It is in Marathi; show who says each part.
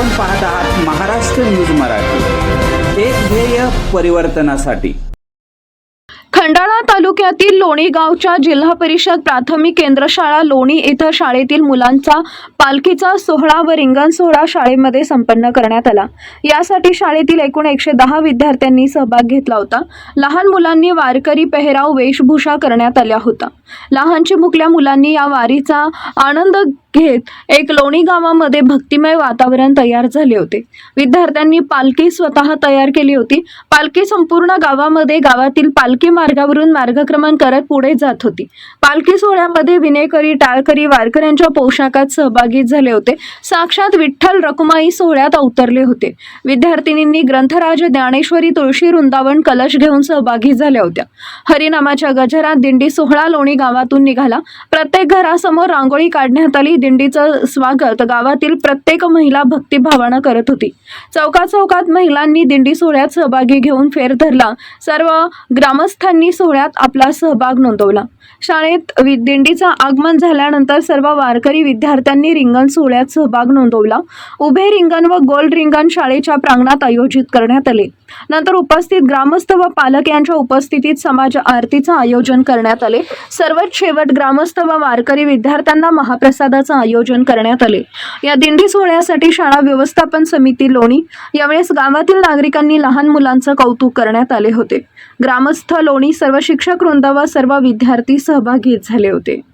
Speaker 1: आपण पाहत आहात महाराष्ट्र न्यूज मराठी. एक ध्येय परिवर्तनासाठी.
Speaker 2: खंडाळा तालुक्यातील लोणी गावच्या जिल्हा परिषद प्राथमिक केंद्र शाळा लोणी इथं शाळेतील मुलांचा पालखीचा सोहळा व रिंगण सोहळा शाळेमध्ये संपन्न करण्यात आला. यासाठी शाळेतील एकूण एकशे दहा विद्यार्थ्यांनी सहभाग घेतला होता. लहान मुलांनी वारकरी पेहराव वेशभूषा करण्यात आल्या होता लहान चिमुकल्या मुलांनी या वारीचा आनंद घेत एक लोणी गावामध्ये भक्तिमय वातावरण तयार झाले होते. विद्यार्थ्यांनी पालखी स्वतः तयार केली होती. पालखी संपूर्ण गावामध्ये गावातील पालखी मार्गावरून मार्गक्रमण करत पुढे जात होती. पालखी सोहळ्यामध्ये विनेकरी टाळकरी वारकऱ्यांच्या पोशाखात सहभागी झाले होते. साक्षात विठ्ठल रकुमाई सोहळ्यात अवतरले होते. विद्यार्थिनींनी ग्रंथराज ज्ञानेश्वरी तुळशी वृंदावन कलश घेऊन सहभागी झाल्या होत्या. हरिनामाच्या गजरात दिंडी सोहळा लोणी गावातून निघाला. प्रत्येक घरासमोर रांगोळी काढण्यात आली. दिंडीचं स्वागत. गावातील प्रत्येक महिला भक्तिभावानं करत होती. चौकात चौकात महिलांनी दिंडी सोहळ्यात सहभागी घेऊन फेर धरला. सर्व ग्रामस्थांनी सोहळ्यात आपला सहभाग नोंदवला. शाळेत दिंडीचं आगमन झाल्यानंतर सर्व वारकरी विद्यार्थ्यांनी रिंगण सोहळ्यात सहभाग नोंदवला. उभे रिंगण व गोल रिंगण शाळेच्या प्रांगणात आयोजित करण्यात आले. नंतर उपस्थित ग्रामस्थ व पालक यांच्या उपस्थितीत समाज आरतीचं आयोजन करण्यात आले. सर्वात शेवट ग्रामस्थ व वारकरी विद्यार्थ्यांना महाप्रसादाचं आयोजन करण्यात आले. या दिंडी सोहळ्यासाठी शाळा व्यवस्थापन समिती लोणी यावेळेस गावातील नागरिकांनी लहान मुलांचं कौतुक करण्यात आले होते. ग्रामस्थ लोणी सर्व शिक्षक वृंदावा व सर्व विद्यार्थी सहभागी झाले होते.